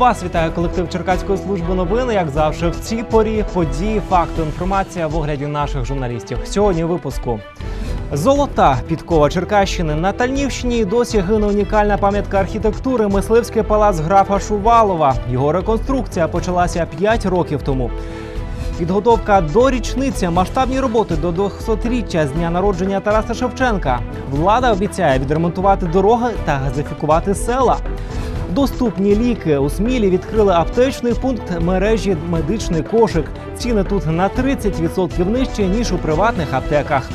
Вас вітає колектив Черкаської служби новин. Як завжди, в цій порі події, факти, інформація в огляді наших журналістів. Сьогодні випуску. Золота підкова Черкащини на Тальнівщині досі гине унікальна пам'ятка архітектури Мисливський палац графа Шувалова. Його реконструкція почалася 5 років тому. Підготовка до річниці масштабні роботи до 200-річчя з дня народження Тараса Шевченка. Влада обіцяє відремонтувати дороги та газифікувати села. Доступні ліки у Смілі відкрили аптечний пункт мережі медичний кошик. Ціни тут на 30% нижче ніж у приватних аптеках.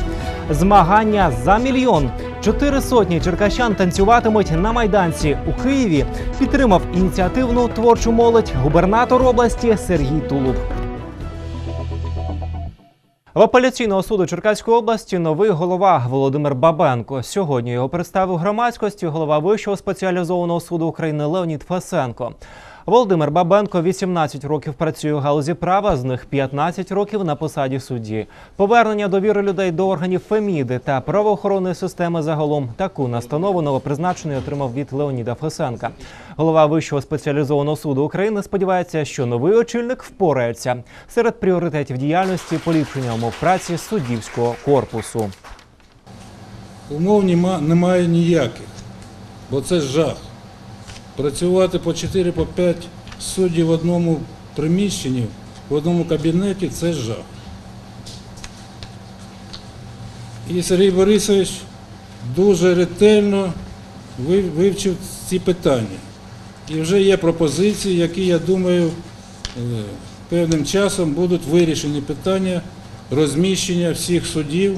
Змагання за мільйон. Чотири сотні черкащан танцюватимуть на майданці у Києві. Підтримав ініціативну творчу молодь губернатор області Сергій Тулуб. В апеляційного суду Черкаської області новий голова Володимир Бабенко. Сьогодні його представив громадськості голова Вищого спеціалізованого суду України Леонід Фесенко. Володимир Бабенко 18 років працює у галузі права, з них 15 років на посаді судді. Повернення довіри людей до органів Феміди та правоохоронної системи загалом таку настанову новопризначений отримав від Леоніда Фесенка. Голова Вищого спеціалізованого суду України сподівається, що новий очільник впорається серед пріоритетів діяльності поліпшення умов праці суддівського корпусу. Умов нема, немає ніяких, бо це жах. Працювати по 4 по 5 суддів в одному приміщенні, в одному кабінеті це жах. І Сергій Борисович дуже ретельно вивчив ці питання. І вже є пропозиції, які, я думаю, е, певним часом будуть вирішені питання розміщення всіх судів,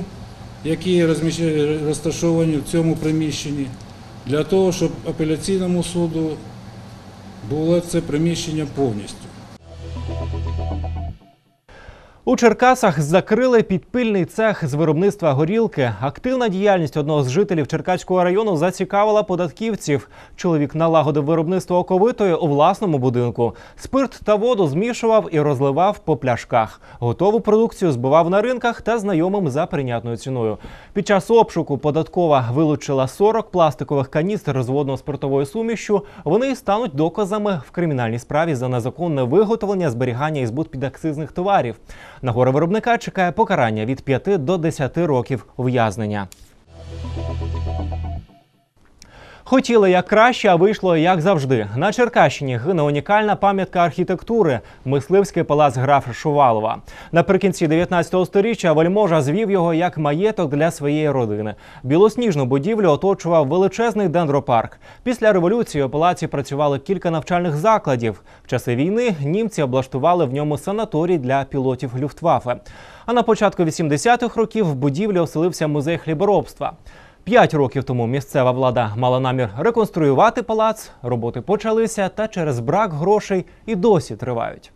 які розташовані в цьому приміщенні, для того, щоб апеляційному суду було це приміщення повністю. У Черкасах закрили підпільний цех з виробництва горілки. Активна діяльність одного з жителів Черкаського району зацікавила податківців. Чоловік налагодив виробництво оковитої у власному будинку. Спирт та воду змішував і розливав по пляшках. Готову продукцію збивав на ринках та знайомим за прийнятною ціною. Під час обшуку податкова вилучила 40 пластикових каністр з водно-спиртовою сумішю. Вони стануть доказами в кримінальній справі за незаконне виготовлення, зберігання і збут підакцизних товарів. На горе виробника чекає покарання від 5 до 10 років ув'язнення. Хотіли як краще, а вийшло як завжди. На Черкащині гине унікальна пам'ятка архітектури мисливський палац графа Шувалова. Наприкінці 19 століття вельможа звів його як маєток для своєї родини. Білосніжну будівлю оточував величезний дендропарк. Після революції у палаці працювали кілька навчальних закладів. В часи війни німці облаштували в ньому санаторій для пілотів Люфтваффе. А на початку 80-х років в будівлі оселився музей хліборобства. П'ять років тому місцева влада мала намір реконструювати палац. Роботи почалися, та через брак грошей і досі тривають.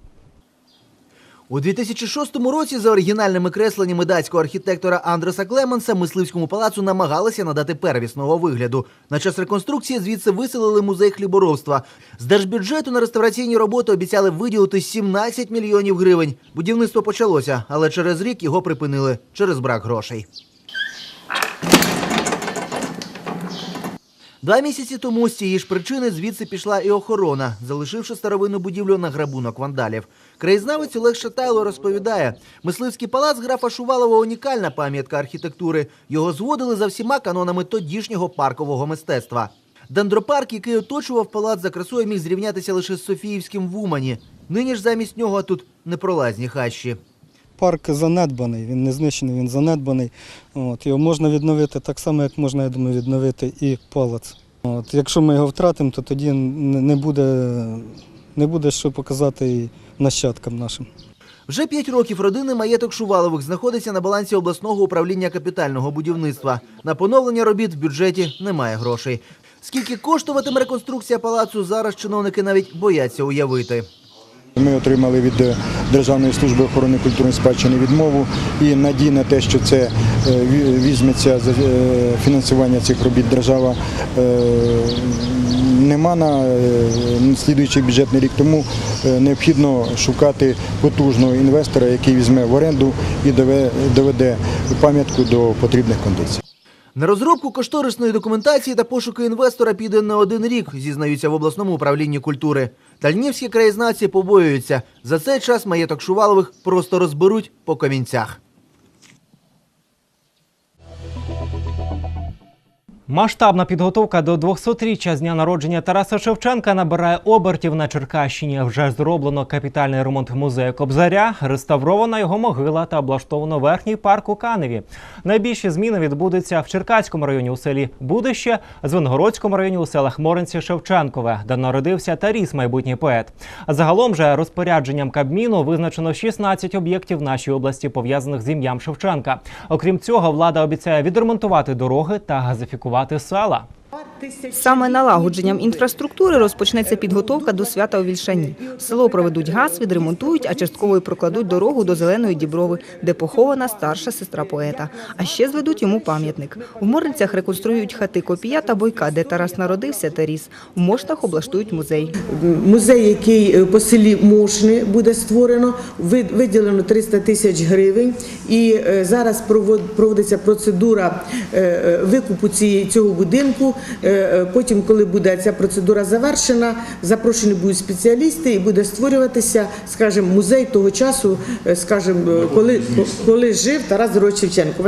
У 2006 році за оригінальними кресленнями датського архітектора Андреса Клеменса мисливському палацу намагалися надати первісного вигляду. На час реконструкції звідси виселили музей хліборобства. З держбюджету на реставраційні роботи обіцяли виділити 17 мільйонів гривень. Будівництво почалося, але через рік його припинили через брак грошей. Два місяці тому з цієї ж причини звідси пішла і охорона, залишивши старовинну будівлю на грабунок вандалів. Краєзнавець Олег Шатайло розповідає, мисливський палац графа Шувалова унікальна пам'ятка архітектури. Його зводили за всіма канонами тодішнього паркового мистецтва. Дендропарк, який оточував палац за красою, міг зрівнятися лише з Софіївським в Умані. Нині ж замість нього тут непролазні хащі. Парк занедбаний, він не знищений, він занедбаний. От, його можна відновити так само, як можна, я думаю, відновити і палац. От, якщо ми його втратимо, то тоді не буде, не буде що показати і нащадкам нашим. Вже п'ять років родини маєток Шувалових знаходиться на балансі обласного управління капітального будівництва. На поновлення робіт в бюджеті немає грошей. Скільки коштуватиме реконструкція палацу, зараз чиновники навіть бояться уявити. Ми отримали від е, Державної служби охорони культурної спадщини відмову і надій на те, що це е, візьметься за е, фінансування цих робіт держава нема на слідуючий бюджетний рік. Тому необхідно шукати потужного інвестора, який візьме в оренду і доведе пам'ятку до потрібних кондицій. На розробку кошторисної документації та пошуки інвестора піде не один рік, зізнаються в обласному управлінні культури. Тальнівські краєзнаці побоюються. За цей час маєток Шувалових просто розберуть по камінцях. Масштабна підготовка до 200-річчя з дня народження Тараса Шевченка набирає обертів на Черкащині. Вже зроблено капітальний ремонт музею Кобзаря, реставрована його могила та облаштовано верхній парк у Каневі. Найбільші зміни відбудуться в Черкаському районі у селі Будище, Звенигородському районі у селах Моринці Шевченкове, де народився Таріс, майбутній поет. Загалом же розпорядженням Кабміну визначено 16 об'єктів нашій області, пов'язаних з ім'ям Шевченка. Окрім цього, влада обіцяє відремонтувати дороги та газифікувати села. Саме налагодженням інфраструктури розпочнеться підготовка до свята у Вільшані. Село проведуть газ, відремонтують, а частково й прокладуть дорогу до Зеленої Діброви, де похована старша сестра поета. А ще зведуть йому пам'ятник. В Морницях реконструюють хати Копія та Бойка, де Тарас народився та ріс. В Мошнах облаштують музей. Музей, який е, по селі Мошни буде створено, ви- виділено 300 тисяч гривень, і е, зараз провод- проводиться процедура е, викупу цього будинку. Е, е, Потім, коли буде ця процедура завершена, запрошені будуть спеціалісти і буде створюватися, скажімо, музей того часу, е, скажімо, коли, коли жив Тарас Григорович Шевченко.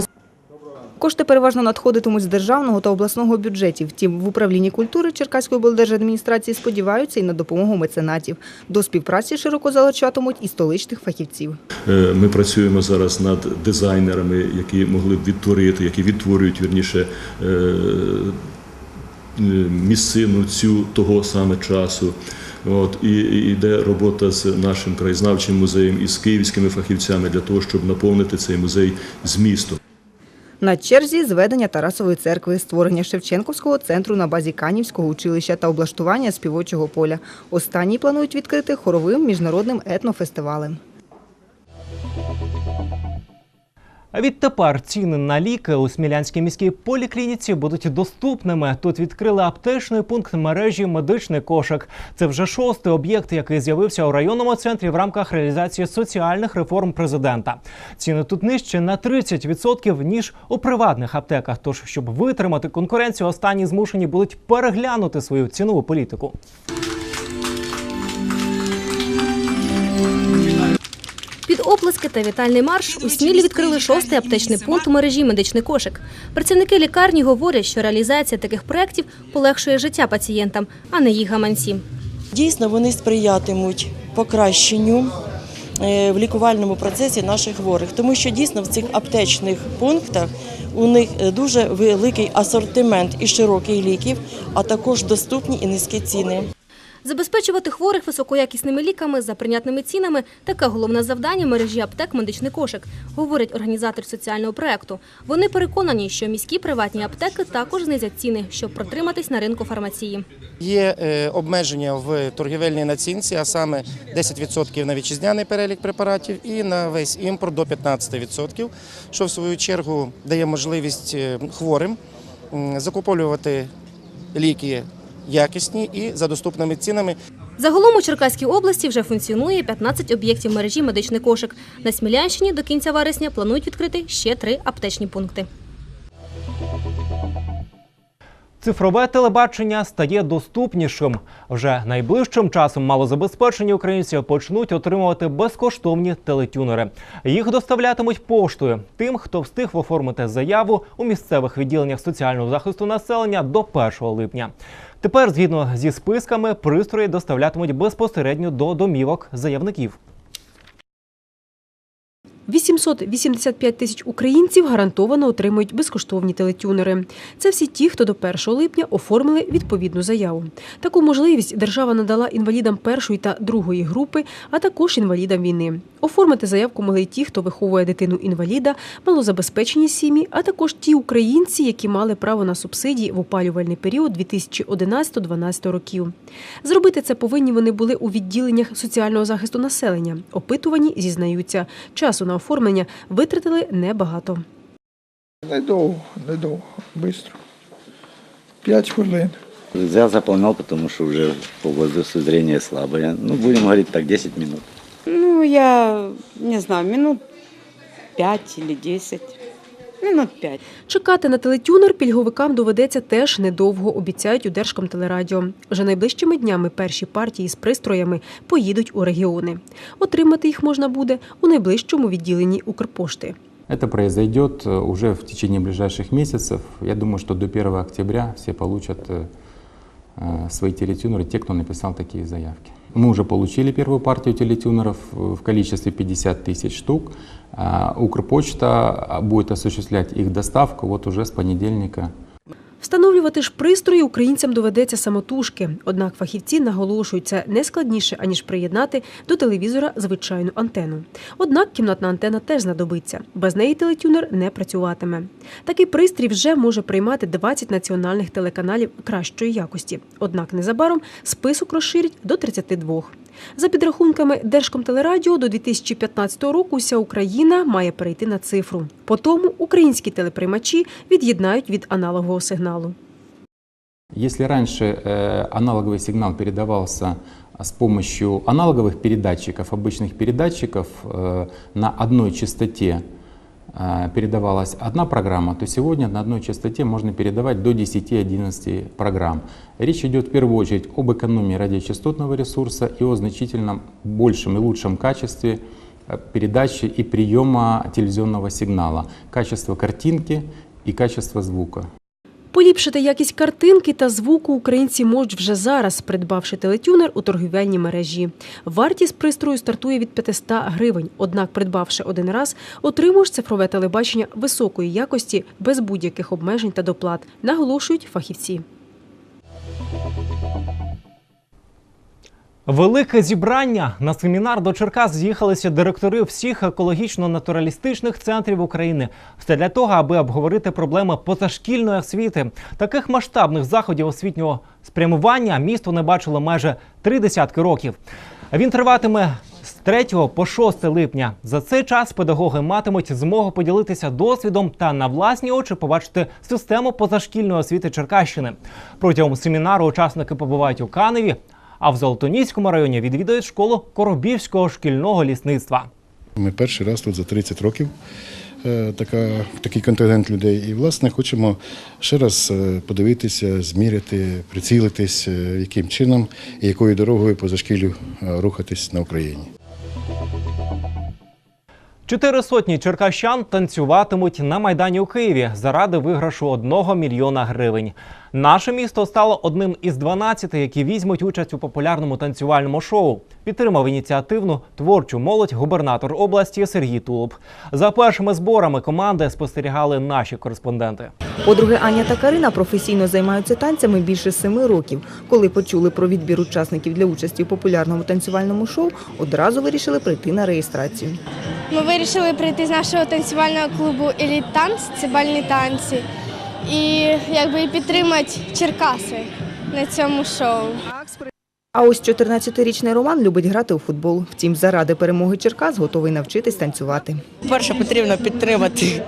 Кошти переважно надходитимуть з державного та обласного бюджетів. Втім, в управлінні культури Черкаської облдержадміністрації сподіваються і на допомогу меценатів. До співпраці широко залучатимуть і столичних фахівців. Ми працюємо зараз над дизайнерами, які могли б відтворити, які відтворюють вірніше місцину цю того саме часу. От і йде робота з нашим краєзнавчим музеєм і з київськими фахівцями для того, щоб наповнити цей музей змістом. На черзі зведення Тарасової церкви, створення Шевченківського центру на базі Канівського училища та облаштування співочого поля. Останній планують відкрити хоровим міжнародним етнофестивалем. А відтепер ціни на ліки у Смілянській міській поліклініці будуть доступними. Тут відкрили аптечний пункт мережі медичний кошик. Це вже шостий об'єкт, який з'явився у районному центрі в рамках реалізації соціальних реформ президента. Ціни тут нижче на 30% ніж у приватних аптеках. Тож, щоб витримати конкуренцію, останні змушені будуть переглянути свою цінову політику. Під оплески та вітальний марш у Смілі відкрили шостий аптечний пункт мережі медичний кошик. Працівники лікарні говорять, що реалізація таких проєктів полегшує життя пацієнтам, а не їх гаманці. Дійсно, вони сприятимуть покращенню е, в лікувальному процесі наших хворих, тому що дійсно в цих аптечних пунктах у них е, дуже великий асортимент і широкий ліків, а також доступні і низькі ціни. Забезпечувати хворих високоякісними ліками за прийнятними цінами – таке головне завдання мережі аптек «Медичний кошик», говорить організатор соціального проекту. Вони переконані, що міські приватні аптеки також знизять ціни, щоб протриматись на ринку фармації. Є е, обмеження в торгівельній націнці, а саме 10% на вітчизняний перелік препаратів і на весь імпорт до 15%, що в свою чергу дає можливість е, хворим закуповувати ліки якісні і за доступними цінами. Загалом у Черкаській області вже функціонує 15 об'єктів мережі «Медичний кошик». На Смілянщині до кінця вересня планують відкрити ще три аптечні пункти. Цифрове телебачення стає доступнішим. Вже найближчим часом малозабезпечені українці почнуть отримувати безкоштовні телетюнери. Їх доставлятимуть поштою тим, хто встиг оформити заяву у місцевих відділеннях соціального захисту населення до 1 липня. Тепер, згідно зі списками, пристрої доставлятимуть безпосередньо до домівок заявників. 885 тисяч українців гарантовано отримують безкоштовні телетюнери. Це всі ті, хто до 1 липня оформили відповідну заяву. Таку можливість держава надала інвалідам першої та другої групи, а також інвалідам війни. Оформити заявку могли й ті, хто виховує дитину інваліда, малозабезпечені сім'ї, а також ті українці, які мали право на субсидії в опалювальний період 2011-2012 років. Зробити це повинні вони були у відділеннях соціального захисту населення. Опитувані зізнаються, часу на оформлення витратили небагато. Недовго, недовго, швидко. П'ять хвилин. Я заполнял, потому что уже по возрасту зрение слабое. Ну, будем говорить так, 10 минут. Ну, я не знаю, минут 5 или десять. Минут п'ять. Чекати на телетюнер пільговикам доведеться теж недовго, обіцяють у Держкомтелерадіо. Вже найближчими днями перші партії з пристроями поїдуть у регіони. Отримати їх можна буде у найближчому відділенні Укрпошти. Это произойдет э, уже в течение ближайших месяцев. Я думаю, что до 1 октября все получат э, э, свои телетюнеры, те, кто написал такие заявки. Мы уже получили первую партию телетюнеров э, в количестве 50 тысяч штук. А Укрпочта а, будет осуществлять их доставку вот уже с понедельника Встановлювати ж пристрої українцям доведеться самотужки. Однак фахівці наголошують, це не складніше, аніж приєднати до телевізора звичайну антену. Однак кімнатна антена теж знадобиться. Без неї телетюнер не працюватиме. Такий пристрій вже може приймати 20 національних телеканалів кращої якості. Однак незабаром список розширять до 32. За підрахунками Держкомтелерадіо, до 2015 року вся Україна має перейти на цифру. По тому українські телеприймачі від'єднають від аналогового сигналу. Если раньше э, аналоговый сигнал передавался с помощью аналоговых передатчиков, обычных передатчиков, э, на одной частоте э, передавалась одна программа, то сегодня на одной частоте можно передавать до 10-11 программ. Речь идет в первую очередь об экономии радиочастотного ресурса и о значительном большем и лучшем качестве э, передачи и приема телевизионного сигнала, качество картинки и качество звука. Поліпшити якість картинки та звуку українці можуть вже зараз, придбавши телетюнер у торгівельній мережі. Вартість пристрою стартує від 500 гривень. Однак, придбавши один раз, отримуєш цифрове телебачення високої якості без будь-яких обмежень та доплат, наголошують фахівці. Велике зібрання на семінар до Черкас з'їхалися директори всіх екологічно-натуралістичних центрів України. Все для того, аби обговорити проблеми позашкільної освіти. Таких масштабних заходів освітнього спрямування місто не бачило майже три десятки років. Він триватиме з 3 по 6 липня. За цей час педагоги матимуть змогу поділитися досвідом та на власні очі побачити систему позашкільної освіти Черкащини. Протягом семінару учасники побувають у Каневі, а в Золотоніському районі відвідують школу Коробівського шкільного лісництва. Ми перший раз тут за 30 років е, така, такий контингент людей. І, власне, хочемо ще раз е, подивитися, зміряти, прицілитись, е, яким чином і якою дорогою по зашкіллю е, рухатись на Україні. Чотири сотні черкащан танцюватимуть на майдані у Києві заради виграшу одного мільйона гривень. Наше місто стало одним із 12, які візьмуть участь у популярному танцювальному шоу. Підтримав ініціативну творчу молодь губернатор області Сергій Тулуб. За першими зборами команди спостерігали наші кореспонденти. Подруги Аня та Карина професійно займаються танцями більше семи років. Коли почули про відбір учасників для участі у популярному танцювальному шоу, одразу вирішили прийти на реєстрацію. Ми вирішили прийти з нашого танцювального клубу Еліт Танц, це бальні танці, і якби і підтримати Черкаси на цьому шоу. А ось 14-річний Роман любить грати у футбол. Втім, заради перемоги Черкас готовий навчитись танцювати. Перше, потрібно підтримати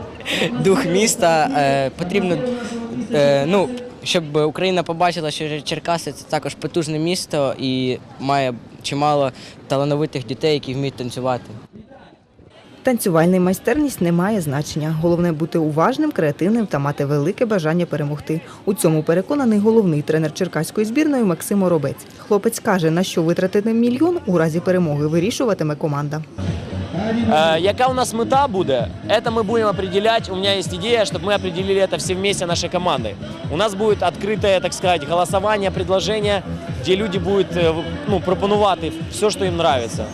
дух міста. е, Потрібно, е, ну, щоб Україна побачила, що Черкаси це також потужне місто і має чимало талановитих дітей, які вміють танцювати Танцювальна майстерність не має значення. Головне бути уважним, креативним та мати велике бажання перемогти. У цьому переконаний головний тренер черкаської збірної Максим Оробець. Хлопець каже, на що витратити мільйон у разі перемоги вирішуватиме команда. Э, Яка у нас мета буде, это мы будем определять. У меня есть идея, чтобы мы определили это все вместе нашей командой. У нас будет открытое, так сказать, голосование, предложение, где люди будут э, ну, пропонувати все, що їм нравится.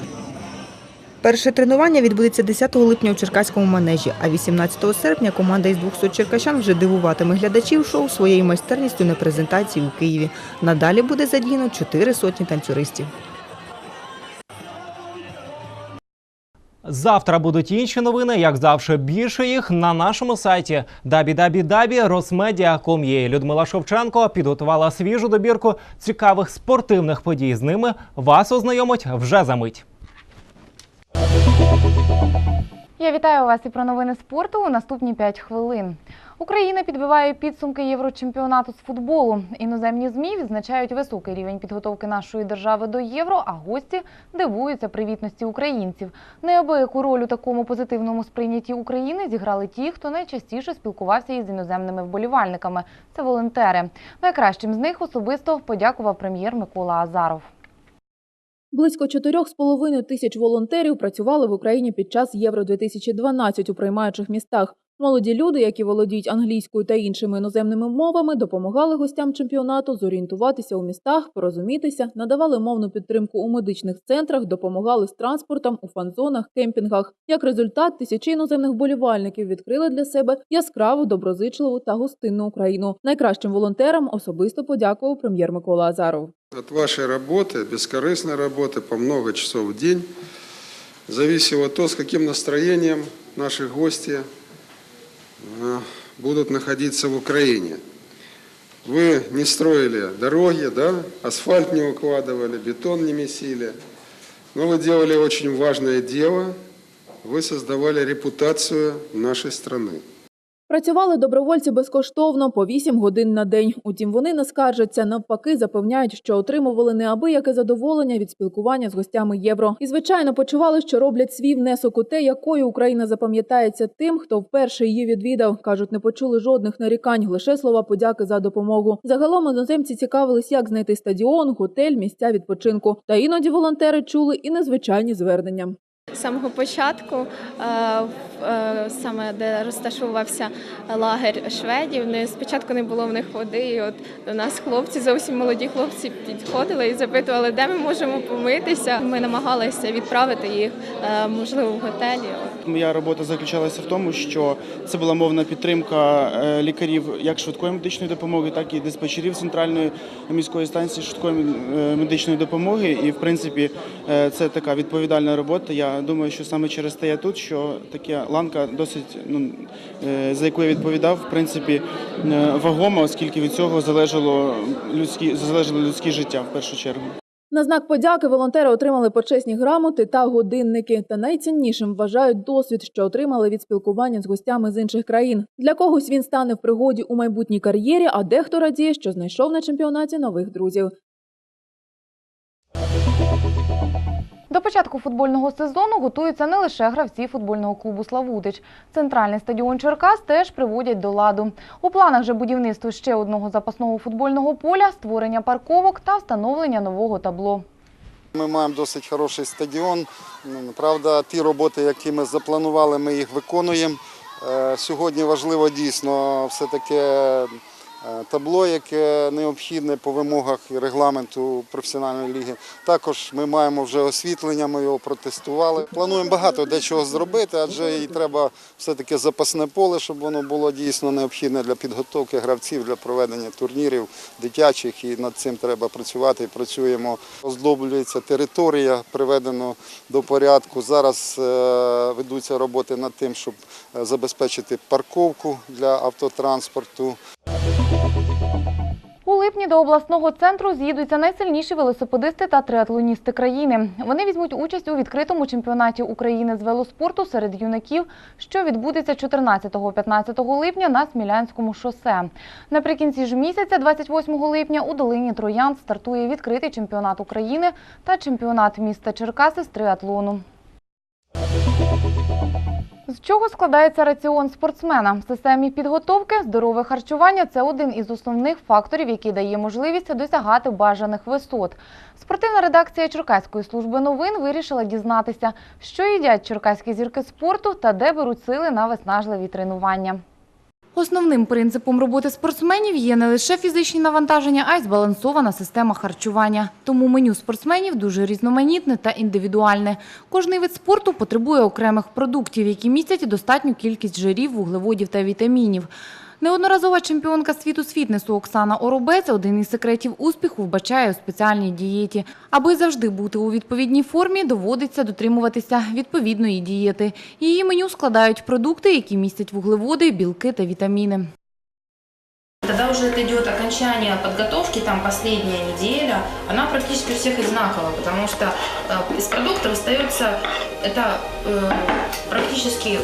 Перше тренування відбудеться 10 липня у Черкаському манежі, а 18 серпня команда із 200 черкащан вже дивуватиме глядачів шоу своєю майстерністю на презентації у Києві. Надалі буде задіяно 4 сотні танцюристів. Завтра будуть інші новини, як завжди, більше їх на нашому сайті www.rosmedia.com.ua. Людмила Шовченко підготувала свіжу добірку цікавих спортивних подій. З ними вас ознайомить вже за мить. Я вітаю вас і про новини спорту у наступні 5 хвилин. Україна підбиває підсумки Єврочемпіонату з футболу. Іноземні ЗМІ відзначають високий рівень підготовки нашої держави до євро, а гості дивуються привітності українців. Неабияку роль у такому позитивному сприйнятті України зіграли ті, хто найчастіше спілкувався із іноземними вболівальниками. Це волонтери. Найкращим з них особисто подякував прем'єр Микола Азаров. Близько 4,5 тисяч волонтерів працювали в Україні під час Євро-2012 у приймаючих містах. Молоді люди, які володіють англійською та іншими іноземними мовами, допомагали гостям чемпіонату зорієнтуватися у містах, порозумітися, надавали мовну підтримку у медичних центрах, допомагали з транспортом у фан-зонах, кемпінгах. Як результат, тисячі іноземних болівальників відкрили для себе яскраву, доброзичливу та гостинну Україну. Найкращим волонтерам особисто подякував прем'єр Микола Азаров. От вашей работы, бескорыстной работы по много часов в день, зависело то, с каким настроением наши гости э, будут находиться в Украине. Вы не строили дороги, да, асфальт не укладывали, бетон не месили, но вы делали очень важное дело, вы создавали репутацию нашей страны. Працювали добровольці безкоштовно по 8 годин на день. Утім, вони не скаржаться. Навпаки, запевняють, що отримували неабияке задоволення від спілкування з гостями євро. І звичайно почували, що роблять свій внесок у те, якою Україна запам'ятається тим, хто вперше її відвідав. кажуть, не почули жодних нарікань, лише слова подяки за допомогу. Загалом іноземці цікавились, як знайти стадіон, готель, місця відпочинку. Та іноді волонтери чули і незвичайні звернення. З самого початку, е, е, саме де розташовувався лагерь шведів, не спочатку не було в них води. І от до нас хлопці, зовсім молоді хлопці, підходили і запитували, де ми можемо помитися. Ми намагалися відправити їх, е, можливо, в готелі. Моя робота заключалася в тому, що це була мовна підтримка лікарів як швидкої медичної допомоги, так і диспетчерів центральної міської станції швидкої медичної допомоги. І в принципі це така відповідальна робота. Я думаю, що саме через те я тут, що така ланка досить ну е, за яку я відповідав, в принципі е, вагома, оскільки від цього залежало людські залежало людське життя в першу чергу. На знак подяки волонтери отримали почесні грамоти та годинники. Та найціннішим вважають досвід, що отримали від спілкування з гостями з інших країн. Для когось він стане в пригоді у майбутній кар'єрі, а дехто радіє, що знайшов на чемпіонаті нових друзів. До початку футбольного сезону готуються не лише гравці футбольного клубу Славутич. Центральний стадіон Черкас теж приводять до ладу. У планах же будівництво ще одного запасного футбольного поля, створення парковок та встановлення нового табло. Ми маємо досить хороший стадіон. Ну, Правда, ті роботи, які ми запланували, ми їх виконуємо. Е, Сьогодні важливо дійсно все-таки е, табло, яке необхідне по вимогах регламенту професіональної ліги. Також ми маємо вже освітлення, ми його протестували. Плануємо багато де чого зробити, адже і треба все-таки запасне поле, щоб воно було дійсно необхідне для підготовки гравців, для проведення турнірів дитячих. І над цим треба працювати. І працюємо. Оздоблюється територія, приведено до порядку. Зараз е, ведуться роботи над тим, щоб е, забезпечити парковку для автотранспорту. Липні до обласного центру з'їдуться найсильніші велосипедисти та триатлоністи країни. Вони візьмуть участь у відкритому чемпіонаті України з велоспорту серед юнаків, що відбудеться 14-15 липня на Смілянському шосе. Наприкінці ж місяця, 28 липня, у долині Троян стартує відкритий чемпіонат України та чемпіонат міста Черкаси з триатлону. З чого складається раціон спортсмена? В системі підготовки здорове харчування це один із основних факторів, який дає можливість досягати бажаних висот. Спортивна редакція Черкаської служби новин вирішила дізнатися, що їдять черкаські зірки спорту та де беруть сили на виснажливі тренування. Основним принципом роботи спортсменів є не лише фізичні навантаження, а й збалансована система харчування. Тому меню спортсменів дуже різноманітне та індивідуальне. Кожний вид спорту потребує окремих продуктів, які містять достатню кількість жирів, вуглеводів та вітамінів. Неодноразова чемпіонка світу з фітнесу Оксана Оробець один із секретів успіху вбачає у спеціальній дієті. Аби завжди бути у відповідній формі, доводиться дотримуватися відповідної дієти. Її меню складають продукти, які містять вуглеводи, білки та вітаміни. Тогда уже это идет окончание подготовки, там последняя неделя, она практически у всех одинакова, потому что э, из продуктов остается, это э, практически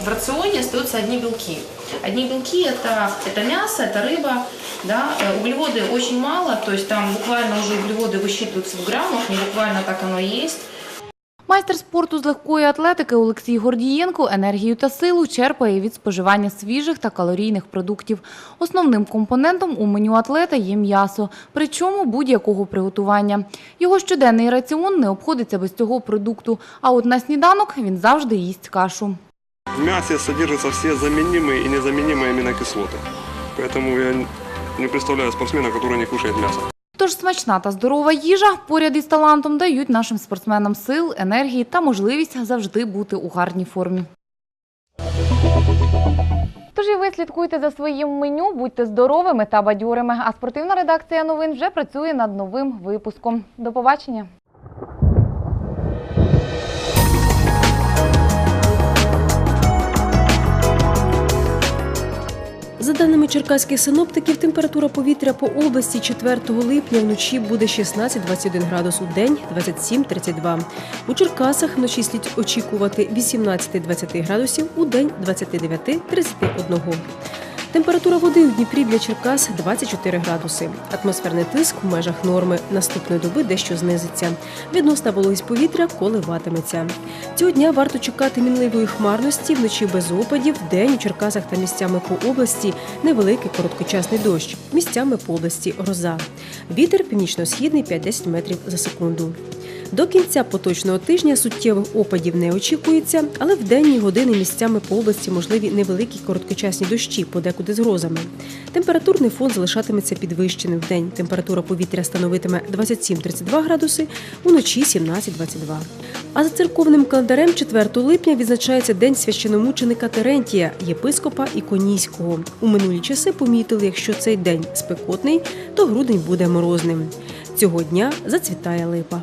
в рационе остаются одни белки. Одни белки это, это мясо, это рыба, да, э, углеводы очень мало, то есть там буквально уже углеводы высчитываются в граммах, не буквально так оно и есть. Майстер спорту з легкої атлетики Олексій Гордієнко енергію та силу черпає від споживання свіжих та калорійних продуктів. Основним компонентом у меню атлета є м'ясо, причому будь-якого приготування. Його щоденний раціон не обходиться без цього продукту, а от на сніданок він завжди їсть кашу. В мясе содержатся все заменимые и незаменимые аминокислоты. Поэтому я не представляю спортсмена, который не кушает мясо. Тож смачна та здорова їжа поряд із талантом дають нашим спортсменам сил, енергії та можливість завжди бути у гарній формі. Тож і ви слідкуйте за своїм меню, будьте здоровими та бадьорими. А спортивна редакція новин вже працює над новим випуском. До побачення. За даними черкаських синоптиків, температура повітря по області 4 липня вночі буде 16-21 градус у день, 27-32. У Черкасах вночі слід очікувати 18-20 градусів, у день 29-31. Температура води у Дніпрі для Черкас 24 градуси. Атмосферний тиск в межах норми наступної доби дещо знизиться. Відносна вологість повітря коливатиметься. Цього дня варто чекати мінливої хмарності, вночі без опадів, день у Черкасах та місцями по області невеликий короткочасний дощ, місцями по області гроза. Вітер північно-східний 5-10 метрів за секунду. До кінця поточного тижня суттєвих опадів не очікується, але в денні години місцями по області можливі невеликі короткочасні дощі, подекуди з грозами. Температурний фон залишатиметься підвищеним в день. Температура повітря становитиме 27-32 градуси, уночі 17-22. А за церковним календарем 4 липня відзначається День священомученика Терентія, єпископа Іконійського. У минулі часи помітили, якщо цей день спекотний, то грудень буде морозним. Цього дня зацвітає липа.